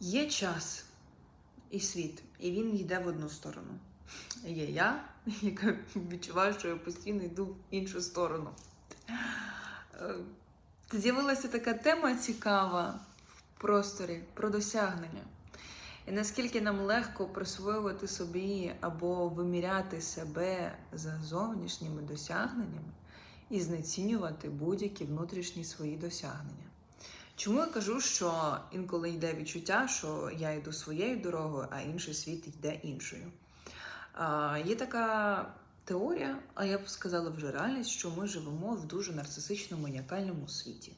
Є час і світ, і він йде в одну сторону. Є я, яка відчуваю, що я постійно йду в іншу сторону. Е, З'явилася така тема цікава в просторі про досягнення. І наскільки нам легко присвоювати собі або виміряти себе за зовнішніми досягненнями і знецінювати будь-які внутрішні свої досягнення. Чому я кажу, що інколи йде відчуття, що я йду своєю дорогою, а інший світ йде іншою? А, є така теорія, а я б сказала вже реальність, що ми живемо в дуже нарцисичному маніакальному світі.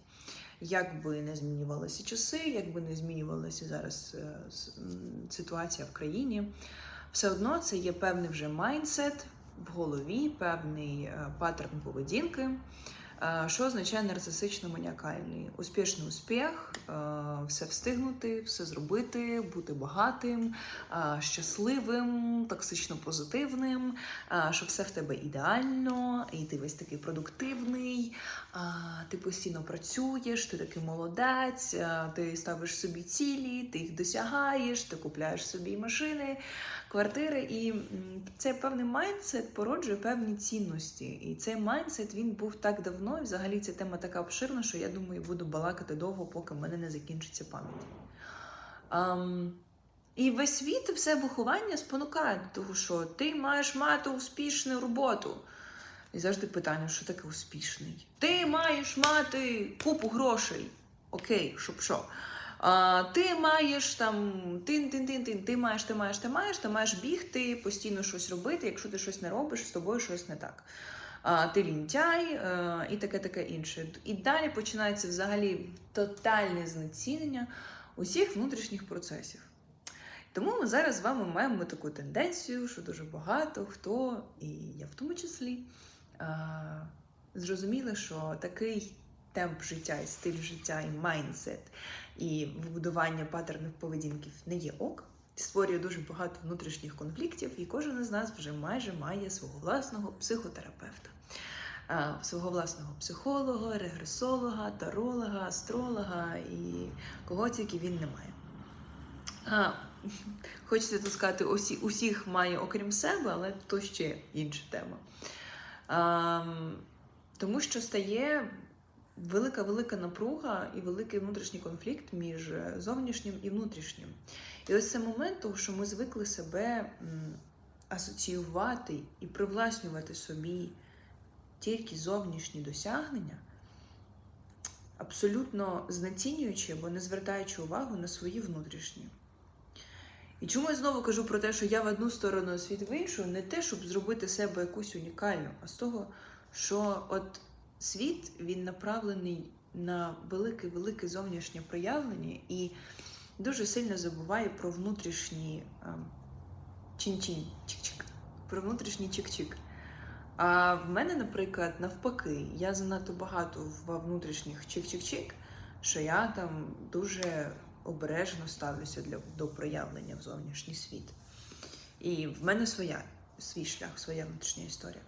Як би не змінювалися часи, як би не змінювалася зараз е, ситуація в країні, все одно це є певний вже майндсет в голові, певний е, паттерн поведінки. Що означає нарцисично-маніакальний? Успішний успіх, все встигнути, все зробити, бути багатим, щасливим, токсично позитивним, що все в тебе ідеально, і ти весь такий продуктивний, ти постійно працюєш, ти такий молодець, ти ставиш собі цілі, ти їх досягаєш, ти купляєш собі машини, квартири. І м, цей певний майндсет породжує певні цінності. І цей майндсет він був так давно, і взагалі ця тема така обширна, що я думаю, буду балакати довго, поки в мене не закінчиться пам'ять. Ам, і весь світ все виховання спонукає до того, що ти маєш мати успішну роботу. І завжди питання, що таке успішний? Ти маєш мати купу грошей. Окей, щоб що? А, ти маєш там тин-тин-тин-тин, ти маєш, ти маєш, ти маєш, ти маєш бігти, постійно щось робити. Якщо ти щось не робиш, з тобою щось не так. Ти лінтяй е, і таке таке інше. І далі починається взагалі тотальне знецінення усіх внутрішніх процесів. Тому ми зараз з вами маємо таку тенденцію, що дуже багато хто, і я в тому числі, зрозуміли, що такий темп життя, і стиль життя, і майндсет, і вибудування паттернів поведінків не є ок. Створює дуже багато внутрішніх конфліктів, і кожен із нас вже майже має свого власного психотерапевта, свого власного психолога, регресолога, таролога, астролога і кого тільки він не має. А, хочеться тут сказати, усі, усіх має окрім себе, але то ще інша тема. А, тому що стає велика велика напруга і великий внутрішній конфлікт між зовнішнім і внутрішнім. І ось це момент, того, що ми звикли себе асоціювати і привласнювати собі тільки зовнішні досягнення, абсолютно знецінюючи або не звертаючи увагу на свої внутрішні. І чому я знову кажу про те, що я в одну сторону, світ в іншу, не те, щоб зробити себе якусь унікальну, а з того, що от світ він направлений на велике-велике зовнішнє проявлення і дуже сильно забуває про внутрішні ем, чин-чин, чик-чик, про внутрішній чик-чик. А в мене, наприклад, навпаки, я занадто багато в внутрішніх чик-чик-чик, що я там дуже обережно ставлюся для, до проявлення в зовнішній світ. І в мене своя, свій шлях, своя внутрішня історія.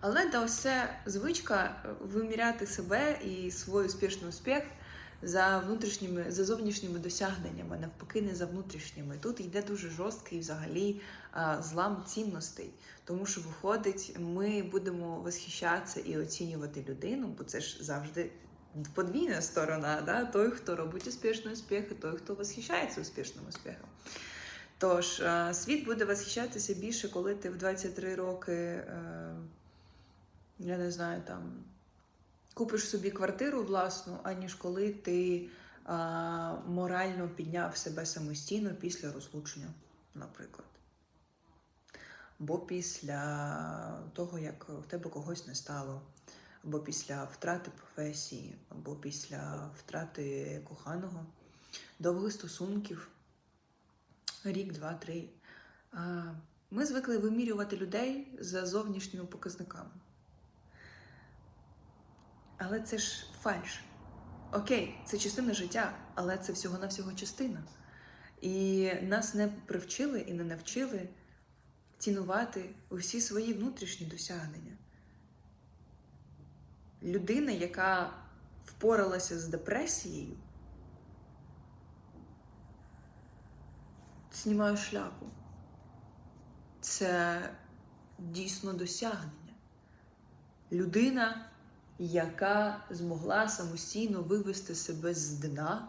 Але да, ось це звичка е, виміряти себе і свій успішний успіх за внутрішніми, за зовнішніми досягненнями, навпаки, не за внутрішніми. Тут йде дуже жорсткий взагалі злам цінностей. Тому що виходить, ми будемо восхищатися і оцінювати людину, бо це ж завжди подвійна сторона, да? той, хто робить успішний успіх, і той, хто восхищається успішним успіхом. Тож, світ буде восхищатися більше, коли ти в 23 роки, е, я не знаю, там купиш собі квартиру власну, аніж коли ти е, морально підняв себе самостійно після розлучення, наприклад. Або після того, як в тебе когось не стало, або після втрати професії, або після втрати коханого, довгих стосунків, рік, два, три. А, Ми звикли вимірювати людей за зовнішніми показниками. Але це ж фальш. Окей, це частина життя, але це всього-навсього частина. І нас не привчили і не навчили цінувати усі свої внутрішні досягнення. Людина, яка впоралася з депресією, знімаю шляпу. Це дійсно досягнення. Людина, яка змогла самостійно вивести себе з дна,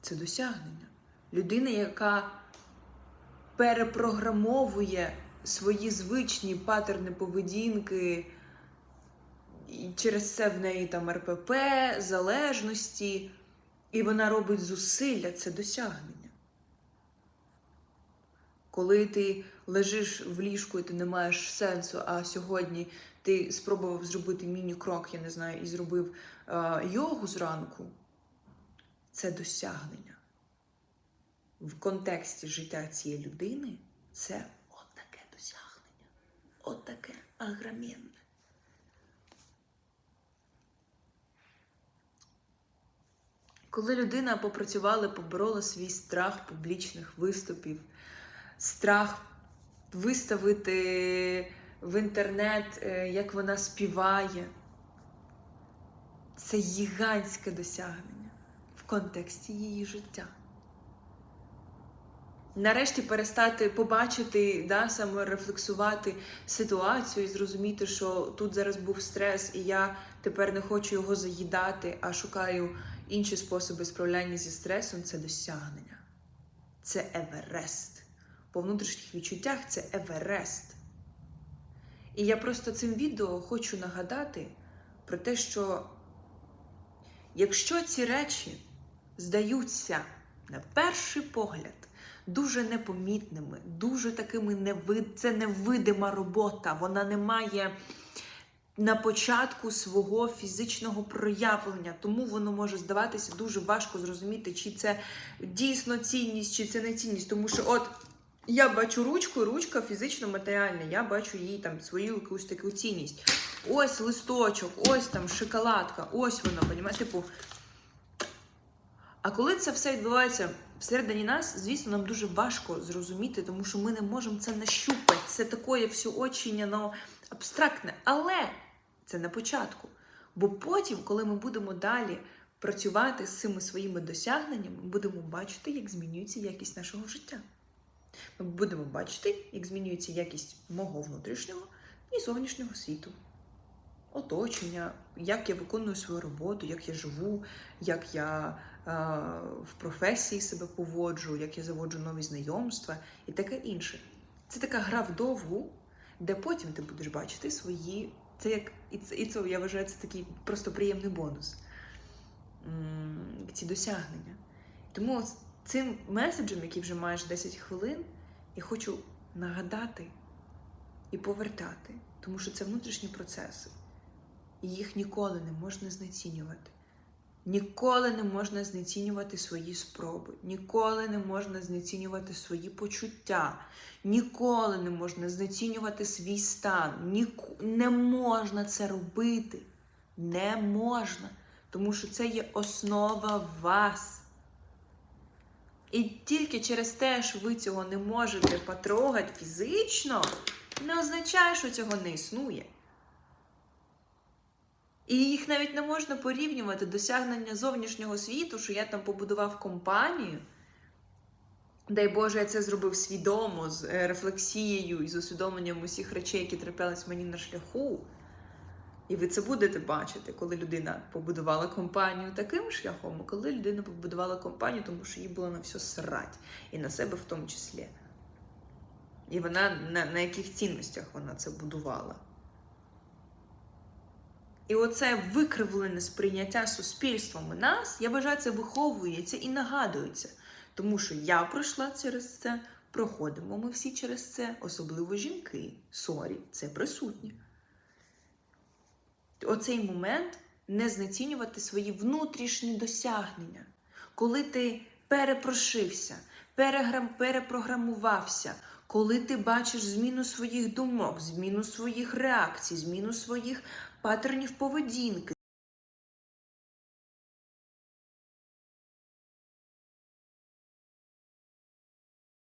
це досягнення. Людина, яка перепрограмовує свої звичні патерни поведінки, і через це в неї там РПП, залежності, і вона робить зусилля, це досягнення. Коли ти лежиш в ліжку і ти не маєш сенсу, а сьогодні ти спробував зробити міні-крок, я не знаю, і зробив е, йогу зранку, це досягнення. В контексті життя цієї людини це от таке досягнення. От таке агромінне. Коли людина попрацювала, поборола свій страх публічних виступів, страх виставити в інтернет, е, як вона співає, це гігантське досягнення в контексті її життя. Нарешті перестати побачити, да, саме рефлексувати ситуацію і зрозуміти, що тут зараз був стрес, і я тепер не хочу його заїдати, а шукаю інші способи справляння зі стресом це досягнення. Це Еверест. По внутрішніх відчуттях це Еверест. І я просто цим відео хочу нагадати про те, що якщо ці речі здаються на перший погляд дуже непомітними, дуже такими невид... це невидима робота, вона не має на початку свого фізичного проявлення, тому воно може здаватися дуже важко зрозуміти, чи це дійсно цінність, чи це не цінність. Тому що, от я бачу ручку, ручка фізично матеріальна, я бачу її там свою якусь таку цінність. Ось листочок, ось там шоколадка, ось воно, понімаєте? Типу. А коли це все відбувається всередині нас, звісно, нам дуже важко зрозуміти, тому що ми не можемо це нащупати. Це таке всеочення, ну, абстрактне. Але це на початку. Бо потім, коли ми будемо далі працювати з цими своїми досягненнями, ми будемо бачити, як змінюється якість нашого життя. Ми будемо бачити, як змінюється якість мого внутрішнього і зовнішнього світу. Оточення, як я виконую свою роботу, як я живу, як я е, в професії себе поводжу, як я заводжу нові знайомства і таке інше. Це така гра вдовгу, де потім ти будеш бачити свої. Це як і це, і це я вважаю, це такий просто приємний бонус. Ці досягнення. Тому цим меседжем, який вже маєш 10 хвилин, я хочу нагадати і повертати, тому що це внутрішні процеси. І їх ніколи не можна знецінювати. Ніколи не можна знецінювати свої спроби, ніколи не можна знецінювати свої почуття, ніколи не можна знецінювати свій стан. Ніку... Не можна це робити. Не можна. Тому що це є основа вас. І тільки через те, що ви цього не можете потрогати фізично, не означає, що цього не існує. І їх навіть не можна порівнювати досягнення зовнішнього світу, що я там побудував компанію. Дай Боже, я це зробив свідомо, з е, рефлексією і з усвідомленням усіх речей, які траплялись мені на шляху. І ви це будете бачити, коли людина побудувала компанію таким шляхом, а коли людина побудувала компанію, тому що їй було на все срать, і на себе в тому числі. І вона на, на яких цінностях вона це будувала. І оце викривлене сприйняття суспільством і нас, я вважаю, це виховується і нагадується. Тому що я пройшла через це, проходимо ми всі через це, особливо жінки. Сорі, це присутнє. Оцей момент не знецінювати свої внутрішні досягнення, коли ти перепрошився, переграм, перепрограмувався, коли ти бачиш зміну своїх думок, зміну своїх реакцій, зміну своїх паттернів поведінки.